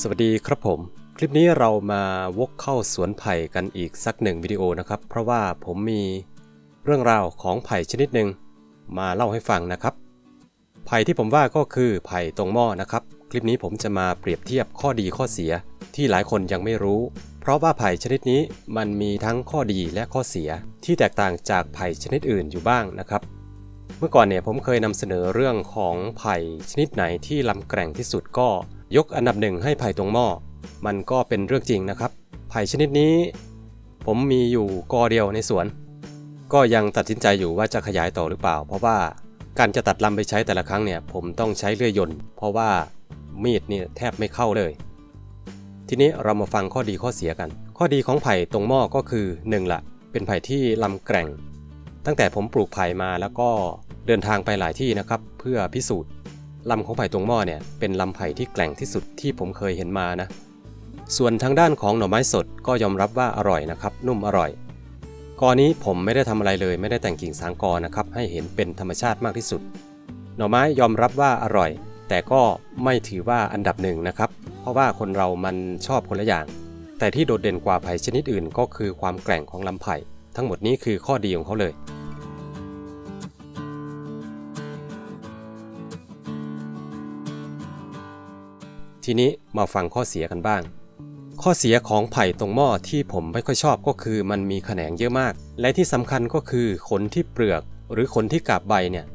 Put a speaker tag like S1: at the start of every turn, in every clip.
S1: สวัสดีครับผม คลิปนี้เรามาวกเข้าสวนไผ่กันอีกสักหนึ่งวิดีโอนะครับ เพราะว่าผมมีเรื่องราวของไผ่ชนิดหนึ่งมาเล่าให้ฟังนะครับ ไผ่ที่ผมว่าก็คือไผ่ตรงหม้อนะครับ คลิปนี้ผมจะมาเปรียบเทียบข้อดีข้อเสียที่หลายคนยังไม่รู้ เพราะว่าไผ่ชนิดนี้มันมีทั้งข้อดีและข้อเสียที่แตกต่างจากไผ่ชนิดอื่นอยู่บ้างนะครับ เมื่อก่อนเนี่ยผมเคยนำเสนอเรื่องของไผ่ชนิดไหนที่ลำแกร่งที่สุดก็ ยกอันดับหนึ่งให้ไผ่ตรงหม้อ มันก็เป็นเรื่องจริงนะครับ ไผ่ชนิดนี้ ผมมีอยู่กอเดียวในสวน ก็ยังตัดสินใจอยู่ว่าจะขยายต่อหรือเปล่า เพราะว่าการจะตัดลำไปใช้แต่ละครั้งเนี่ย ผมต้องใช้เลื่อยยนต์เพราะว่ามีดเนี่ยแทบไม่เข้าเลย ทีนี้เรามาฟังข้อดีข้อเสียกัน ข้อดีของไผ่ตรงหม้อก็คือ1ละเป็นไผ่ที่ลำแกร่ง ตั้งแต่ผมปลูกไผ่มาแล้วก็เดินทางไปหลายที่นะครับ เพื่อพิสูจน์ ลำของไผ่ตรงหม้อเนี่ยเป็นลำไผ่ที่แกร่งที่สุดที่ผมเคยเห็นมานะ ส่วนทางด้านของหน่อไม้สดก็ยอมรับว่าอร่อยนะครับ นุ่มอร่อยกอนี้ผมไม่ได้ทำอะไรเลย ไม่ได้แต่งกิ่งสางกอนะครับให้เห็นเป็นธรรมชาติมากที่สุด หน่อไม้ยอมรับว่าอร่อย แต่ก็ไม่ถือว่าอันดับหนึ่งนะครับ เพราะว่าคนเรามันชอบคนละอย่าง แต่ที่โดดเด่นกว่าไผ่ชนิดอื่น ก็คือความแกร่งของลำไผ่ทั้งหมดนี้คือข้อดีของเขาเลย ทีนี้มาฟังข้อเสียกันบ้าง ข้อเสียของไผ่ตรงหม้อที่ผมไม่ค่อยชอบก็คือมันมีแขนงเยอะมาก และที่สำคัญก็คือขนที่เปลือก หรือขนที่กาบใบเนี่ย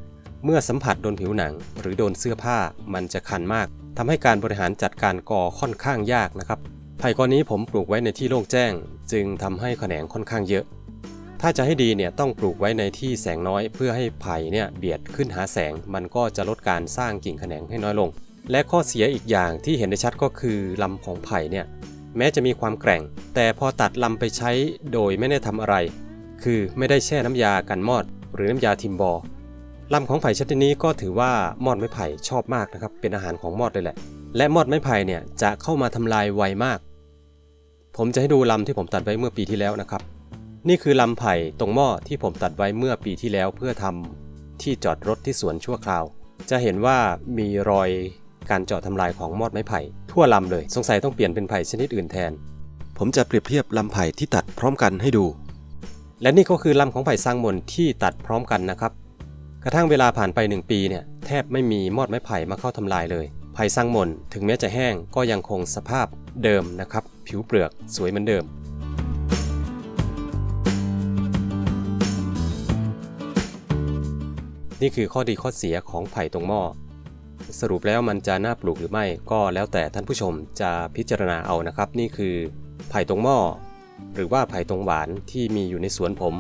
S1: เมื่อสัมผัสโดนผิวหนัง หรือโดนเสื้อผ้ามันจะคันมากทำให้การบริหารจัดการกอค่อนข้างยากนะครับไผ่กอนนี้ผมปลูกไว้ในที่โล่งแจ้ง จึงทำให้แขนงค่อนข้างเยอะ ถ้าจะให้ดีเนี่ยต้องปลูกไว้ในที่แสงน้อย เพื่อให้ไผ่เนี่ยเบียดขึ้นหาแสงมันก็จะลดการสร้างกิ่งแขนงให้น้อยลง และข้อเสียอีกอย่างที่เห็นได้ชัดก็คือลำของไผ่เนี่ยแม้จะมีความแกร่ง แต่พอตัดลำไปใช้โดยไม่ได้ทำอะไร คือไม่ได้แช่น้ำยากันมอด หรือน้ำยาทิมบอร์ลำของไผ่ชนิดนี้ก็ถือว่ามอดไม้ไผ่ชอบมากนะครับเป็นอาหารของมอดเลยแหละ และมอดไม้ไผ่เนี่ยจะเข้ามาทำลายไวมาก ผมจะให้ดูลำที่ผมตัดไว้เมื่อปีที่แล้วนะครับ นี่คือลำไผ่ตรงหม้อที่ผมตัดไว้เมื่อปีที่แล้วเพื่อทำที่จอดรถที่สวนชั่วคราว จะเห็นว่ามีรอย การเจาะทำลายของมอดไม้ไผ่ทั่วลำเลย สงสัยต้องเปลี่ยนเป็นไผ่ชนิดอื่นแทน ผมจะเปรียบเทียบลำไผ่ที่ตัดพร้อมกันให้ดู และนี่ก็คือลำของไผ่สร้างมนที่ตัดพร้อมกันนะครับ กระทั่งเวลาผ่านไป 1 ปีเนี่ยแทบไม่มีมอดไม้ไผ่มาเข้าทำลายเลย ไผ่สร้างมนถึงแม้จะแห้งก็ยังคงสภาพเดิมนะครับ ผิวเปลือกสวยเหมือนเดิมนี่คือข้อดีข้อเสียของไผ่ตรงหม้อ สรุปแล้วมันจะน่าปลูกหรือไม่ก็แล้วแต่ท่านผู้ชมจะพิจารณาเอานะครับ นี่คือไผ่ตรงหม้อ หรือว่าไผ่ตรงหวานที่มีอยู่ในสวนผม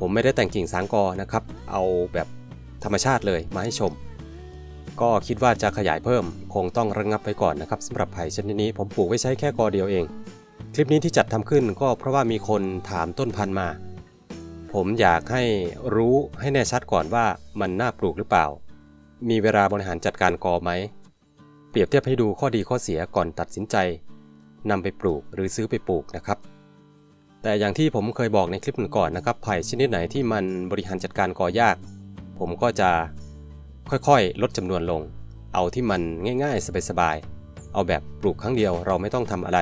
S1: ผมไม่ได้แต่งกิ่งสางกอนะครับ เอาแบบธรรมชาติเลยมาให้ชม ก็คิดว่าจะขยายเพิ่ม คงต้องระงงับไปก่อนนะครับสำหรับไผ่ชนิดนี้ผมปลูกไว้ใช้แค่กอเดียวเอง คลิปนี้ที่จัดทำขึ้นก็เพราะว่ามีคนถามต้นพันธุ์มา ผมอยากให้รู้ให้แน่ชัดก่อนว่ามันน่าปลูกหรือเปล่า มีเวลาบริหารจัดการกอไหม เปรียบเทียบให้ดูข้อดีข้อเสียก่อนตัดสินใจนำไปปลูกหรือซื้อไปปลูกนะครับ แต่อย่างที่ผมเคยบอกในคลิปก่อนนะครับไผ่ชนิดไหนที่มันบริหารจัดการกอยาก ผมก็จะค่อยๆ ลดจำนวนลง เอาที่มันง่ายๆ สบายๆ เอาแบบปลูกครั้งเดียวเราไม่ต้องทำอะไร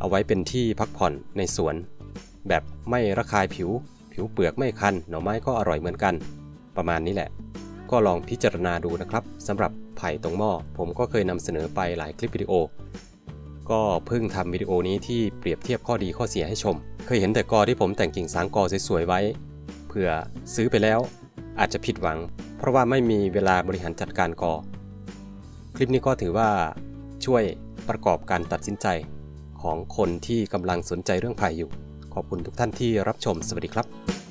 S1: เอาไว้เป็นที่พักผ่อนในสวน แบบไม่ระคายผิว ผิวเปลือกไม่คัน หน่อไม้ก็อร่อยเหมือนกัน ประมาณนี้แหละ ก็ลองพิจารณาดูนะครับสำหรับไผ่ตรงหม้อผมก็เคยนำเสนอไปหลายคลิปวิดีโอ ก็เพิ่งทำวิดีโอนี้ที่เปรียบเทียบข้อดีข้อเสียให้ชม เคยเห็นแต่กอที่ผมแต่งกิ่งสางกอสวยๆไว้เผื่อซื้อไปแล้ว อาจจะผิดหวัง เพราะว่าไม่มีเวลาบริหารจัดการกอ คลิปนี้ก็ถือว่าช่วยประกอบการตัดสินใจของคนที่กำลังสนใจเรื่องไผ่อยู่ ขอบคุณทุกท่านที่รับชมสวัสดีครับ